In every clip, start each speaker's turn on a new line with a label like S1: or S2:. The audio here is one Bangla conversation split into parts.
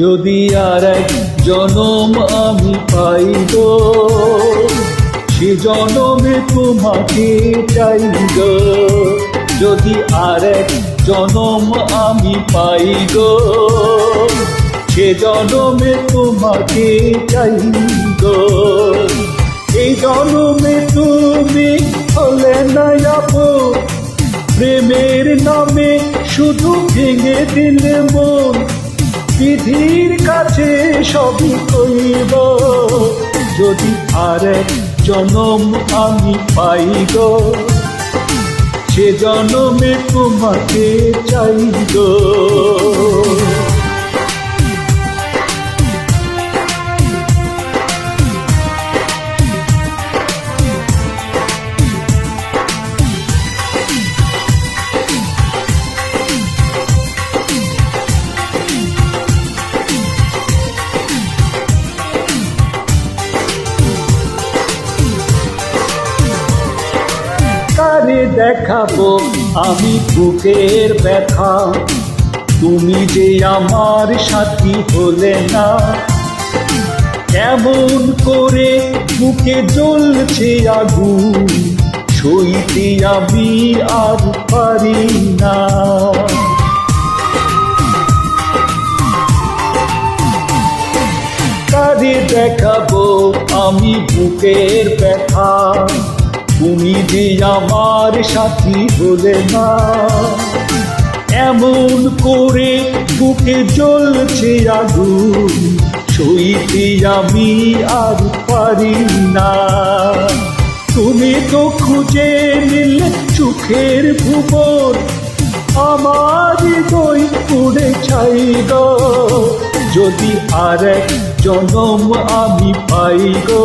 S1: যদি আর এক জনম আমি পাই গো সে জনমে তোমাকে চাই গো যদি আর এক জনম আমি পাই গো সে জনমে তোমাকে চাই গো এই জনমে তুমি হলে না আপন প্রেমের নামে শুধু ভেঙে দিলে মন। বিধির কাছে সবই কইব, যদি আর জনম আমি পাই গো সে জনমে তোমাকে চাই গো দেখাবো আমি বুকের ব্যথা। তুমি যে আমার সাথী হলে না। কেমন করে বুকে জ্বলছে আগুন, সইতে আমি আর পারি না। দেখাবো আমি বুকের ব্যথা। তুমি যে আমার সাথী হলে না, এমন করে বুকে জ্বলছে আগুন, সইতে আমি আর পারি না। তুমি তো খুঁজে নিলে সুখের ভুবন আমার উড়ে ছাই গো যদি আর এক জনম আমি পাই গো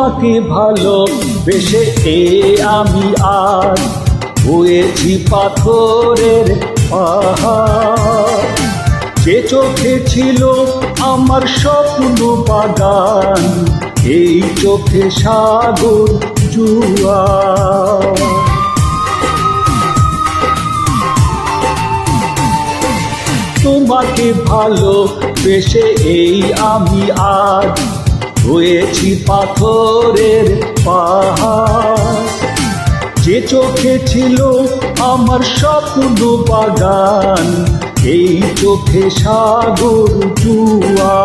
S1: তোমাকে ভালো বেসে এ আমি আর হয়েছি পাথরের যে চোখে ছিল আমার স্বপ্ন বাগান, এই চোখে সাগর জুয়া তোমাকে ভালো বেশে এই আমি আজ হয়েছি পাথরের পাহাড়। যে চোখে ছিল আমার স্বপ্ন বাগান, এই চোখে সাগর জুয়া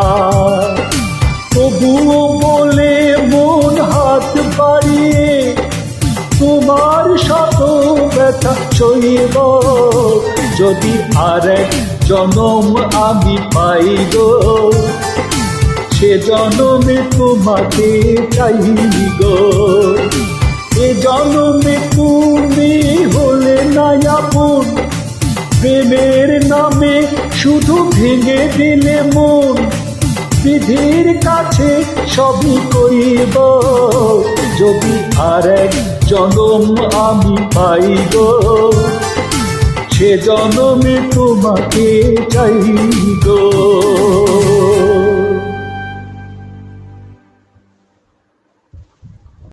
S1: তবুও বলে মন হাত বাড়িয়ে, তোমার শত ব্যথা সইব যদি আর এক জনম আমি পাই গো সে জনমে তোমাকে চাই গো। এ জনমে তুমি হলে না আপন প্রেমের নামে শুধু ভেঙে দিলে মন। বিধির কাছে সবই কইব যদি আর এক জনম আমি পাই গো, সে জনমে তোমাকে চাই গো।